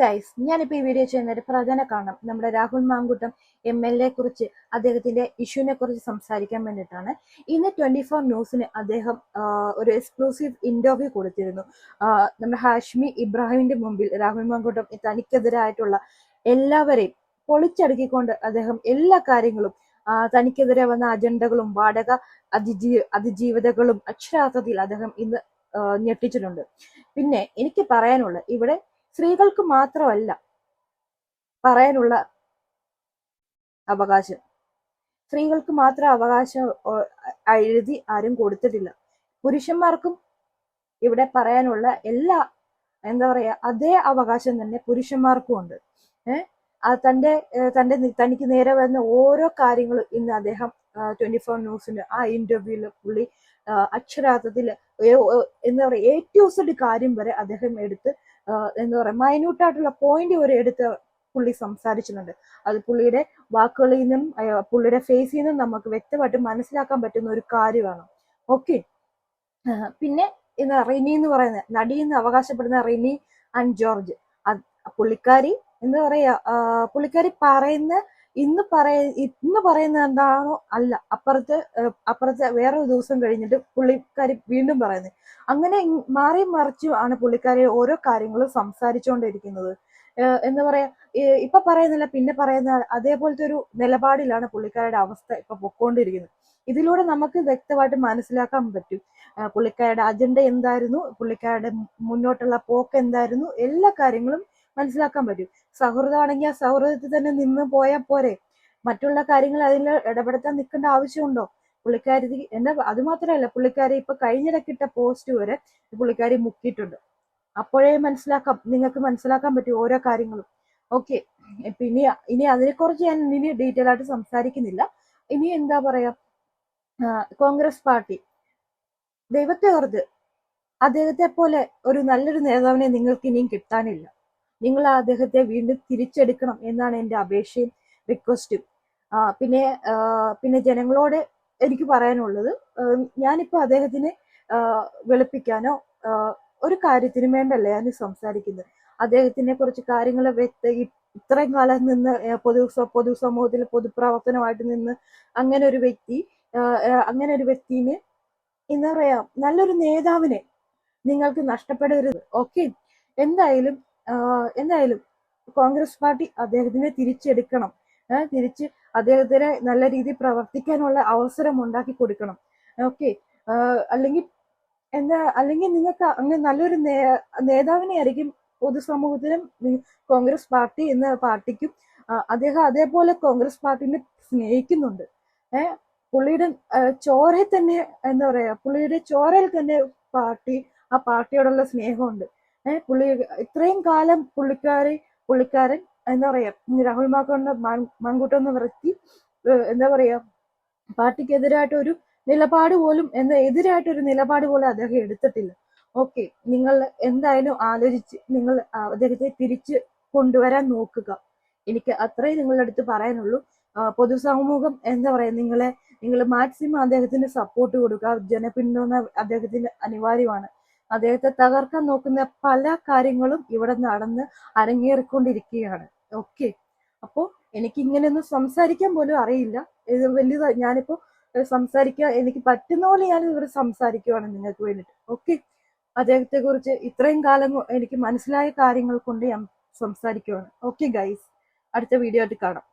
Guys ഞാനിപ്പോ ഈ video ചെയ്യുന്ന ഒരു പ്രധാന കാരണം നമ്മുടെ Rahul Mamkootathil M L A കുറിച്ച് അദ്ദേഹത്തിന്റെ ഇഷ്യൂവിനെ കുറിച്ച് സംസാരിക്കാൻ വേണ്ടിയിട്ടാണ്. ഇന്ന് ട്വന്റി ഫോർ ന്യൂസിന് അദ്ദേഹം ഒരു എക്സ്ക്ലൂസീവ് ഇന്റർവ്യൂ കൊടുത്തിരുന്നു. നമ്മുടെ ഹാഷ്മി ഇബ്രാഹിമിന്റെ മുമ്പിൽ രാഹുൽ മാങ്കുട്ടം തനിക്കെതിരായിട്ടുള്ള എല്ലാവരെയും പൊളിച്ചടുക്കിക്കൊണ്ട് അദ്ദേഹം എല്ലാ കാര്യങ്ങളും തനിക്കെതിരെ വന്ന അജണ്ടകളും വാടക അതിജീ അതിജീവിതകളും അക്ഷരാർത്ഥത്തിൽ അദ്ദേഹം ഇന്ന് ഞെട്ടിച്ചിട്ടുണ്ട്. പിന്നെ എനിക്ക് പറയാനുള്ള ഇവിടെ സ്ത്രീകൾക്ക് മാത്രമല്ല പറയാനുള്ള അവകാശം. സ്ത്രീകൾക്ക് മാത്രം അവകാശം എഴുതി ആരും കൊടുത്തിട്ടില്ല. പുരുഷന്മാർക്കും ഇവിടെ പറയാനുള്ള എല്ലാ എന്താ പറയാ അതേ അവകാശം തന്നെ പുരുഷന്മാർക്കും ഉണ്ട്. ഏഹ് തന്റെ തന്റെ തനിക്ക് നേരെ വരുന്ന ഓരോ കാര്യങ്ങളും ഇന്ന് അദ്ദേഹം ട്വന്റി ഫോർ ന്യൂസിന് ആ ഇന്റർവ്യൂവിൽ പുള്ളി അക്ഷരാർത്ഥത്തിൽ എന്താ പറയാ എ ടു സെഡ് കാര്യം വരെ അദ്ദേഹം എടുത്ത് എന്താ പറയുക മൈന്യൂട്ടായിട്ടുള്ള പോയിന്റ് വരെ എടുത്ത് പുള്ളി സംസാരിച്ചിട്ടുണ്ട്. അത് പുള്ളിയുടെ വാക്കുകളിൽ നിന്നും പുള്ളിയുടെ ഫേസിൽ നിന്നും നമുക്ക് വ്യക്തമായിട്ട് മനസ്സിലാക്കാൻ പറ്റുന്ന ഒരു കാര്യമാണ്. ഓക്കെ പിന്നെ എന്താ റിനി എന്ന് പറയുന്നത് നടി എന്ന് അവകാശപ്പെടുന്ന റിനി ആൻഡ് ജോർജ്. പുള്ളിക്കാരി എന്താ പറയാ പുള്ളിക്കാരി പറയുന്ന ഇന്ന് പറയ ഇന്ന് പറയുന്നത് എന്താണോ അല്ല. അപ്പുറത്തെ അപ്പുറത്തെ വേറൊരു ദിവസം കഴിഞ്ഞിട്ട് പുള്ളിക്കാരി വീണ്ടും പറയുന്നത്. അങ്ങനെ മാറി മറിച്ചു ആണ് പുള്ളിക്കാരി ഓരോ കാര്യങ്ങളും സംസാരിച്ചുകൊണ്ടിരിക്കുന്നത് എന്ന് പറയാ ഇപ്പൊ പറയുന്നില്ല പിന്നെ പറയുന്ന അതേപോലത്തെ ഒരു നിലപാടിലാണ് പുള്ളിക്കാരുടെ അവസ്ഥ ഇപ്പൊ പൊക്കോണ്ടിരിക്കുന്നത്. ഇതിലൂടെ നമുക്ക് വ്യക്തമായിട്ട് മനസ്സിലാക്കാൻ പറ്റും. പുള്ളിക്കാരുടെ അജണ്ട എന്തായിരുന്നു? പുള്ളിക്കാരുടെ മുന്നോട്ടുള്ള പോക്ക് എന്തായിരുന്നു? എല്ലാ കാര്യങ്ങളും മനസ്സിലാക്കാൻ പറ്റും. സൗഹൃദമാണെങ്കിൽ ആ സൗഹൃദത്തിൽ തന്നെ നിന്ന് പോയാൽ പോരെ. മറ്റുള്ള കാര്യങ്ങൾ അതിൽ ഇടപെടുത്താൻ നിൽക്കേണ്ട ആവശ്യമുണ്ടോ? പുള്ളിക്കാരി എന്താ അത് മാത്രമല്ല പുള്ളിക്കാരി ഇപ്പൊ കഴിഞ്ഞിടക്കിട്ട പോസ്റ്റ് വരെ പുള്ളിക്കാരി മുക്കിയിട്ടുണ്ട്. അപ്പോഴേ മനസ്സിലാക്കാം നിങ്ങൾക്ക് മനസ്സിലാക്കാൻ പറ്റും ഓരോ കാര്യങ്ങളും. ഓക്കെ പിന്നെ ഇനി അതിനെക്കുറിച്ച് ഞാൻ ഇനി ഡീറ്റെയിൽ ആയിട്ട് സംസാരിക്കുന്നില്ല. ഇനി എന്താ പറയാ? കോൺഗ്രസ് പാർട്ടി. ദൈവത്തെ ഓർത്ത് അദ്ദേഹത്തെ പോലെ ഒരു നല്ലൊരു നേതാവിനെ നിങ്ങൾക്ക് ഇനിയും കിട്ടാനില്ല. നിങ്ങൾ അദ്ദേഹത്തെ വീണ്ടും തിരിച്ചെടുക്കണം എന്നാണ് എന്റെ അപേക്ഷയും റിക്വസ്റ്റും പിന്നെ പിന്നെ ജനങ്ങളോട് എനിക്ക് പറയാനുള്ളത് ഞാനിപ്പോൾ അദ്ദേഹത്തിന് വെളുപ്പിക്കാനോ ഒരു കാര്യത്തിനും വേണ്ടല്ല ഞാൻ സംസാരിക്കുന്നത്? അദ്ദേഹത്തിനെ കുറിച്ച് കാര്യങ്ങൾ വ്യക്ത ഇത്രയും കാലം നിന്ന് പൊതു പൊതു സമൂഹത്തിൽ പൊതുപ്രവർത്തനമായിട്ട് നിന്ന് അങ്ങനെ ഒരു വ്യക്തി അങ്ങനെ ഒരു വ്യക്തിനെ എന്താ പറയാ നല്ലൊരു നേതാവിനെ നിങ്ങൾക്ക് നഷ്ടപ്പെടരുത്. ഓക്കെ? എന്തായാലും എന്തായാലും കോൺഗ്രസ് പാർട്ടി അദ്ദേഹത്തിനെ തിരിച്ചെടുക്കണം. തിരിച്ച് അദ്ദേഹത്തിനെ നല്ല രീതിയിൽ പ്രവർത്തിക്കാനുള്ള അവസരം ഉണ്ടാക്കി കൊടുക്കണം. ഓക്കെ. അല്ലെങ്കിൽ എന്താ അല്ലെങ്കിൽ നിങ്ങൾക്ക് അങ്ങനെ നല്ലൊരു നേതാവിനെ ആയിരിക്കും പൊതുസമൂഹത്തിനും കോൺഗ്രസ് പാർട്ടി എന്ന പാർട്ടിക്കും അദ്ദേഹം അതേപോലെ കോൺഗ്രസ് പാർട്ടിനെ സ്നേഹിക്കുന്നുണ്ട്. ഏഹ് പുള്ളിയുടെ ചോരയിൽ തന്നെ എന്താ പറയാ പുള്ളിയുടെ ചോരയിൽ തന്നെ പാർട്ടി ആ പാർട്ടിയോടുള്ള സ്നേഹമുണ്ട്. ഏഹ് പുള്ളി ഇത്രയും കാലം പുള്ളിക്കാരി പുള്ളിക്കാരൻ എന്താ പറയാ രാഹുൽ മാക്കൊണ്ട് മാങ്കൂട്ടം എന്ന വ്യക്തി എന്താ പറയാ പാർട്ടിക്കെതിരായിട്ട് ഒരു നിലപാട് പോലും എന്താ എതിരായിട്ട് ഒരു നിലപാട് പോലും അദ്ദേഹം എടുത്തിട്ടില്ല. ഓക്കെ നിങ്ങൾ എന്തായാലും ആലോചിച്ച് നിങ്ങൾ അദ്ദേഹത്തെ തിരിച്ച് കൊണ്ടുവരാൻ നോക്കുക. എനിക്ക് അത്രേ നിങ്ങളുടെ അടുത്ത് പറയാനുള്ളൂ. പൊതുസമൂഹം എന്താ പറയാ നിങ്ങളെ നിങ്ങൾ മാക്സിമം അദ്ദേഹത്തിന് സപ്പോർട്ട് കൊടുക്കുക. ജനപിന്തുണ അദ്ദേഹത്തിന് അനിവാര്യമാണ്. അദ്ദേഹത്തെ തകർക്കാൻ നോക്കുന്ന പല കാര്യങ്ങളും ഇവിടെ നടന്ന് അരങ്ങേറിക്കൊണ്ടിരിക്കുകയാണ്. ഓക്കെ അപ്പോ എനിക്ക് ഇങ്ങനെയൊന്നും സംസാരിക്കാൻ പോലും അറിയില്ല. ഇത് വലിയ ഞാനിപ്പോ സംസാരിക്കുക എനിക്ക് പറ്റുന്ന പോലെ ഞാൻ ഇവിടെ സംസാരിക്കുവാണ് നിങ്ങൾക്ക് വേണ്ടിയിട്ട്. ഓക്കെ അദ്ദേഹത്തെ കുറിച്ച് ഇത്രയും കാലം എനിക്ക് മനസ്സിലായ കാര്യങ്ങൾ കൊണ്ട് ഞാൻ സംസാരിക്കുവാണ്. ഓക്കെ ഗൈസ് അടുത്ത വീഡിയോ ആയിട്ട് കാണാം.